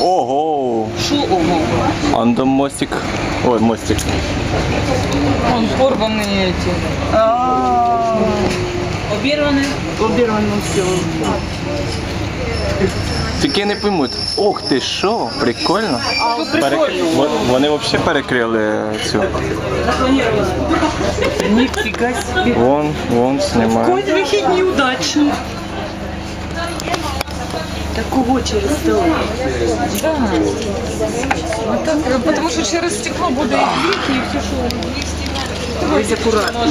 Ого! Що ого? Он там мостик. Ой, мостик. Вон порвані эти. Обірвані? Обірвані все. Тільки не поймуть. Ох ти що, прикольно. Тут прикольно. Вон- Вони взагалі перекрили цю. Ніфіга себе. Вон, вон знімає. Какой вихід неудачний. Такого через стол. Да. Ну, так, потому что через стекло буде і двійки, і все, що Дивись акуратно.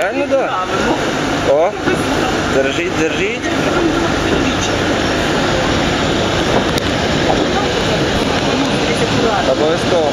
Реально да? О, держіть, держіть. Обов'язково.